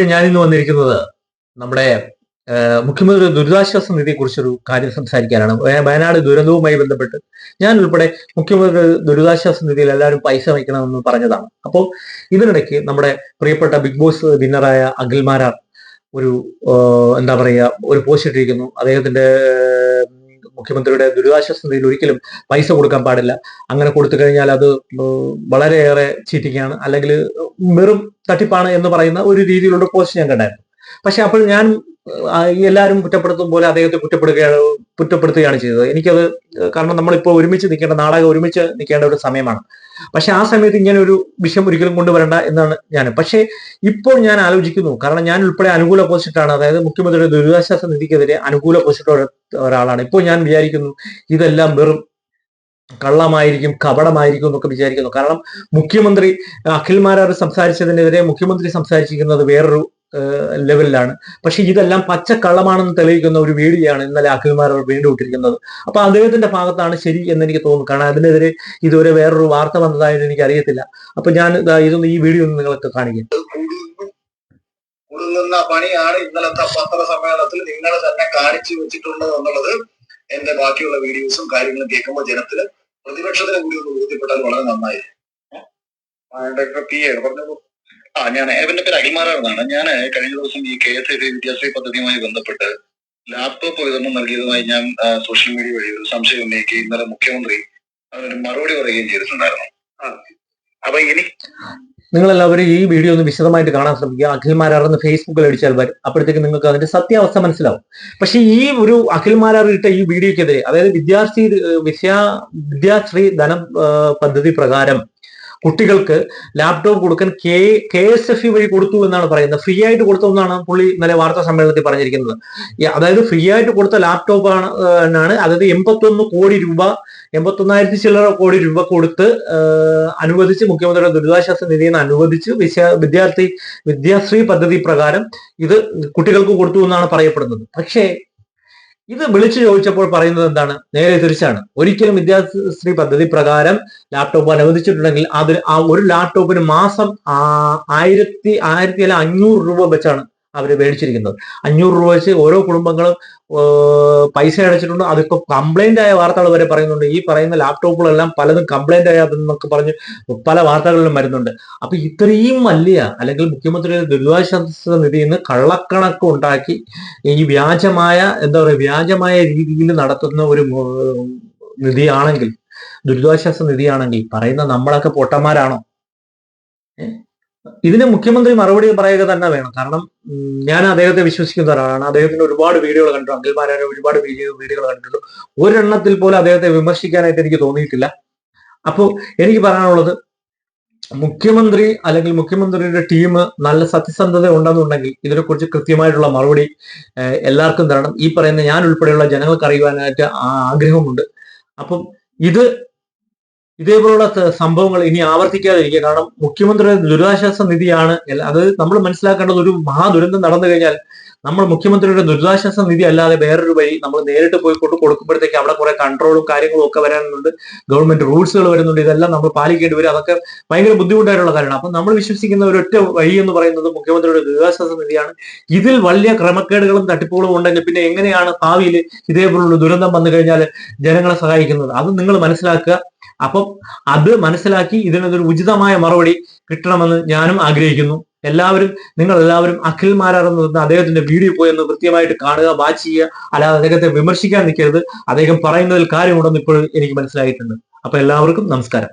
ഇന്ന് വന്നിരിക്കുന്നത് നമ്മുടെ മുഖ്യമന്ത്രി ദുരിതാശ്വാസ നിധിയെ കുറിച്ചൊരു കാര്യം സംസാരിക്കാനാണ്. വയ- വയനാട് ദുരന്തവുമായി ബന്ധപ്പെട്ട് ഞാൻ ഉൾപ്പെടെ മുഖ്യമന്ത്രി ദുരിതാശ്വാസ നിധിയിൽ എല്ലാവരും പൈസ വയ്ക്കണമെന്ന് പറഞ്ഞതാണ്. അപ്പോൾ ഇതിനിടയ്ക്ക് നമ്മുടെ പ്രിയപ്പെട്ട ബിഗ് ബോസ് വിന്നറായ അഖിൽമാരാർ ഒരു എന്താ പറയുക ഒരു പോസ്റ്റ് ഇട്ടിരിക്കുന്നു. അദ്ദേഹത്തിന്റെ മുഖ്യമന്ത്രിയുടെ ദുരിതാശ്വാസ നിധിയിൽ ഒരിക്കലും പൈസ കൊടുക്കാൻ പാടില്ല. അങ്ങനെ കൊടുത്തു കഴിഞ്ഞാൽ അത് വളരെയേറെ ചീറ്റിക്കാണ് അല്ലെങ്കിൽ വെറും തട്ടിപ്പാണ് എന്ന് പറയുന്ന ഒരു രീതിയിലുള്ള പോസ്റ്റ് ഞാൻ കണ്ടായിരുന്നു. പക്ഷെ അപ്പോൾ ഞാൻ എല്ലാവരും കുറ്റപ്പെടുത്തും പോലെ അദ്ദേഹത്തെ കുറ്റപ്പെടുകയാണ് കുറ്റപ്പെടുത്തുകയാണ് ചെയ്തത്. എനിക്കത് കാരണം നമ്മളിപ്പോൾ ഒരുമിച്ച് നിൽക്കേണ്ട നാടകം ഒരുമിച്ച് നിൽക്കേണ്ട ഒരു സമയമാണ്. പക്ഷെ ആ സമയത്ത് ഇങ്ങനെ ഒരു വിഷയം ഒരിക്കലും കൊണ്ടുവരണ്ട എന്നാണ് ഞാൻ. പക്ഷേ ഇപ്പോൾ ഞാൻ ആലോചിക്കുന്നു കാരണം ഞാൻ ഉൾപ്പെടെ അനുകൂല പോസിറ്റാണ് അതായത് മുഖ്യമന്ത്രിയുടെ ദുരിതാശ്വാസ നിധിക്കെതിരെ അനുകൂല പോസിറ്റ് ഒരാളാണ്. ഇപ്പോൾ ഞാൻ വിചാരിക്കുന്നു ഇതെല്ലാം വെറും കള്ളമായിരിക്കും കപടമായിരിക്കും എന്നൊക്കെ വിചാരിക്കുന്നു. കാരണം മുഖ്യമന്ത്രി അഖിൽമാരാർ സംസാരിച്ചതിനെതിരെ മുഖ്യമന്ത്രി സംസാരിച്ചിരിക്കുന്നത് വേറൊരു ലെവലിലാണ് പക്ഷെ ഇതെല്ലാം പച്ചക്കള്ളമാണെന്ന് തെളിയിക്കുന്ന ഒരു വീഡിയോയാണ് ഇന്നലെ അഖിൽമാരാർ വീണ്ടും ഇട്ടിരിക്കുന്നത്. അപ്പൊ അദ്ദേഹത്തിന്റെ ഭാഗത്താണ് ശരി എന്ന് എനിക്ക് തോന്നുന്നു കാരണം അതിനെതിരെ ഇതുവരെ വേറൊരു വാർത്ത വന്നതായിട്ട് എനിക്ക് അറിയത്തില്ല അപ്പൊ ഞാൻ ഇതൊന്ന് ഈ വീഡിയോ ഒന്ന് നിങ്ങൾക്ക് കാണിക്കാം. കുടുങ്ങും കുടുങ്ങുന്ന പണിയാണ് ഇന്നലത്തെ പത്രസമ്മേളനത്തിൽ നിങ്ങൾ തന്നെ കാണിച്ചു വെച്ചിട്ടുള്ളത് എന്നുള്ളത് എന്റെ ബാക്കിയുള്ള വീഡിയോസും കാര്യങ്ങളും കേൾക്കുമ്പോൾ ജനത്തിൽ പ്രതിപക്ഷത്തിന് കൂടി ഒന്ന് ബോധ്യപ്പെട്ടാൽ വളരെ നന്നായി പി ആ ഞാൻ എന്റെ പേര് അടിമാറാണെന്നാണ് ഞാൻ കഴിഞ്ഞ ദിവസം ഈ കെ എസ് എഫ് വിദ്യാശ്രീ പദ്ധതിയുമായി ബന്ധപ്പെട്ട് ലാപ്ടോപ്പ് വിതരണം നൽകിയതുമായി ഞാൻ സോഷ്യൽ മീഡിയ വഴി ഒരു സംശയം ഉന്നയിക്കുകയും ഇന്നലെ മുഖ്യമന്ത്രി അതിനൊരു മറുപടി പറയുകയും ചെയ്തിട്ടുണ്ടായിരുന്നു. അപ്പൊ ഇനി നിങ്ങൾ എല്ലാവരും ഈ വീഡിയോ ഒന്ന് വിശദമായിട്ട് കാണാൻ ശ്രമിക്കുക. അഖിൽമാരാറെന്ന് ഫേസ്ബുക്കിൽ അടിച്ചാൽ വരും അപ്പോഴത്തേക്ക് നിങ്ങൾക്ക് അതിന്റെ സത്യാവസ്ഥ മനസ്സിലാവും. പക്ഷെ ഈ ഒരു അഖിൽമാരാർ ഇട്ട ഈ വീഡിയോക്കെതിരെ അതായത് വിദ്യാർത്ഥി വിദ്യാ വിദ്യാശ്രീ ധനം പദ്ധതി പ്രകാരം കുട്ടികൾക്ക് ലാപ്ടോപ്പ് കൊടുക്കാൻ K K S F E വഴി കൊടുത്തു എന്നാണ് പറയുന്നത്. ഫ്രീ ആയിട്ട് കൊടുത്തു എന്നാണ് പുള്ളി ഇന്നലെ വാർത്താ സമ്മേളനത്തിൽ പറഞ്ഞിരിക്കുന്നത്. അതായത് ഫ്രീ ആയിട്ട് കൊടുത്ത ലാപ്ടോപ്പ് ആണ് എന്നാണ് അതായത് എൺപത്തൊന്ന് കോടി രൂപ എൺപത്തൊന്നായിരത്തി ചില്ലറ കോടി രൂപ കൊടുത്ത് അനുവദിച്ച് മുഖ്യമന്ത്രിയുടെ ദുരിതാശ്വാസ നിധിയിൽ നിന്ന് അനുവദിച്ച് വിദ്യാർത്ഥി വിദ്യാശ്രീ പദ്ധതി പ്രകാരം ഇത് കുട്ടികൾക്ക് കൊടുത്തു എന്നാണ് പറയപ്പെടുന്നത്. പക്ഷേ ഇത് വിളിച്ചു ചോദിച്ചപ്പോൾ പറയുന്നത് എന്താണ്? നേരെ തിരിച്ചാണ്. ഒരിക്കലും വിദ്യാശ്രീ പദ്ധതി പ്രകാരം ലാപ്ടോപ്പ് അനുവദിച്ചിട്ടുണ്ടെങ്കിൽ അതിന് ആ ഒരു ലാപ്ടോപ്പിന് മാസം ആയിരത്തി ആയിരത്തി അല്ല അഞ്ഞൂറ് രൂപ വെച്ചാണ് അവർ മേടിച്ചിരിക്കുന്നത്. അഞ്ഞൂറ് രൂപ വെച്ച് ഓരോ കുടുംബങ്ങളും പൈസ അടച്ചിട്ടുണ്ട്. അതിപ്പോ കംപ്ലൈന്റ് ആയ വാർത്തകൾ വരെ പറയുന്നുണ്ട്. ഈ പറയുന്ന ലാപ്ടോപ്പുകളെല്ലാം പലതും കംപ്ലൈന്റ് ആയതെന്നൊക്കെ പറഞ്ഞ് പല വാർത്തകളിലും വരുന്നുണ്ട്. അപ്പൊ ഇത്രയും വലിയ അല്ലെങ്കിൽ മുഖ്യമന്ത്രിയുടെ ദുരിതാശ്വാസ നിധിയിൽ നിന്ന് കള്ളക്കണക്ക് ഉണ്ടാക്കി ഈ വ്യാജമായ എന്താ പറയുക വ്യാജമായ രീതിയിൽ നടത്തുന്ന ഒരു നിധിയാണെങ്കിൽ ദുരിതാശ്വാസ നിധിയാണെങ്കിൽ പറയുന്ന നമ്മളൊക്കെ പൊട്ടന്മാരാണോ? ഇതിന് മുഖ്യമന്ത്രി മറുപടി പറയുക തന്നെ വേണം. കാരണം ഞാൻ അദ്ദേഹത്തെ വിശ്വസിക്കുന്ന ഒരാളാണ്. അദ്ദേഹത്തിന്റെ ഒരുപാട് വീഡിയോകൾ കണ്ടു അഖിൽമാരെ ഒരുപാട് വീഡിയോ വീഡിയോകൾ കണ്ടിട്ടുണ്ട്. ഒരെണ്ണത്തിൽ പോലും അദ്ദേഹത്തെ വിമർശിക്കാനായിട്ട് എനിക്ക് തോന്നിയിട്ടില്ല. അപ്പോൾ എനിക്ക് പറയാനുള്ളത് മുഖ്യമന്ത്രി അല്ലെങ്കിൽ മുഖ്യമന്ത്രിയുടെ ടീം നല്ല സത്യസന്ധത ഉണ്ടെന്നുണ്ടെങ്കിൽ ഇതിനെക്കുറിച്ച് കൃത്യമായിട്ടുള്ള മറുപടി എല്ലാവർക്കും തരണം. ഈ പറയുന്ന ഞാൻ ഉൾപ്പെടെയുള്ള ജനങ്ങൾക്ക് അറിയുവാനായിട്ട് ആഗ്രഹമുണ്ട്. അപ്പം ഇത് ഇതേപോലുള്ള സംഭവങ്ങൾ ഇനി ആവർത്തിക്കാതിരിക്കുക. കാരണം മുഖ്യമന്ത്രിയുടെ ദുരിതാശ്വാസ നിധിയാണ് അത് നമ്മൾ മനസ്സിലാക്കേണ്ടത് ഒരു മഹാദുരന്തം നടന്നു കഴിഞ്ഞാൽ നമ്മൾ മുഖ്യമന്ത്രിയുടെ ദുരിതാശ്വാസ നിധി അല്ലാതെ വേറൊരു വഴി നമ്മൾ നേരിട്ട് പോയി കൊണ്ട് കൊടുക്കുമ്പോഴത്തേക്ക് അവിടെ കുറെ കൺട്രോളും കാര്യങ്ങളും ഒക്കെ വരാനുണ്ട്. ഗവൺമെന്റ് റൂൾസുകൾ വരുന്നുണ്ട്. ഇതെല്ലാം നമ്മൾ പാലിക്കേണ്ടി വരും. അതൊക്കെ ഭയങ്കര ബുദ്ധിമുട്ടായിട്ടുള്ള കാര്യമാണ്. അപ്പൊ നമ്മൾ വിശ്വസിക്കുന്ന ഒരു ഒറ്റ വഴി എന്ന് പറയുന്നത് മുഖ്യമന്ത്രിയുടെ ദുരിതാശ്വാസ നിധിയാണ്. ഇതിൽ വലിയ ക്രമക്കേടുകളും തട്ടിപ്പുകളും ഉണ്ടെങ്കിൽ പിന്നെ എങ്ങനെയാണ് ഭാവിയിൽ ഇതേപോലുള്ള ദുരന്തം വന്നു കഴിഞ്ഞാൽ ജനങ്ങളെ സഹായിക്കുന്നത്? അത് നിങ്ങൾ മനസ്സിലാക്കുക. അപ്പം അത് മനസ്സിലാക്കി ഇതിനൊരു ഉചിതമായ മറുപടി കിട്ടണമെന്ന് ഞാനും ആഗ്രഹിക്കുന്നു. എല്ലാവരും നിങ്ങൾ എല്ലാവരും അഖിൽ മാരാർ എന്ന് അദ്ദേഹത്തിന്റെ വീഡിയോ പോയി ഒന്ന് കൃത്യമായിട്ട് കാണുക വാച്ച് ചെയ്യുക. അല്ലാതെ അദ്ദേഹത്തെ വിമർശിക്കാൻ നിൽക്കരുത്. അദ്ദേഹം പറയുന്നതിൽ കാര്യമുണ്ടെന്ന് ഇപ്പോൾ എനിക്ക് മനസ്സിലായിട്ടുണ്ട്. അപ്പൊ എല്ലാവർക്കും നമസ്കാരം.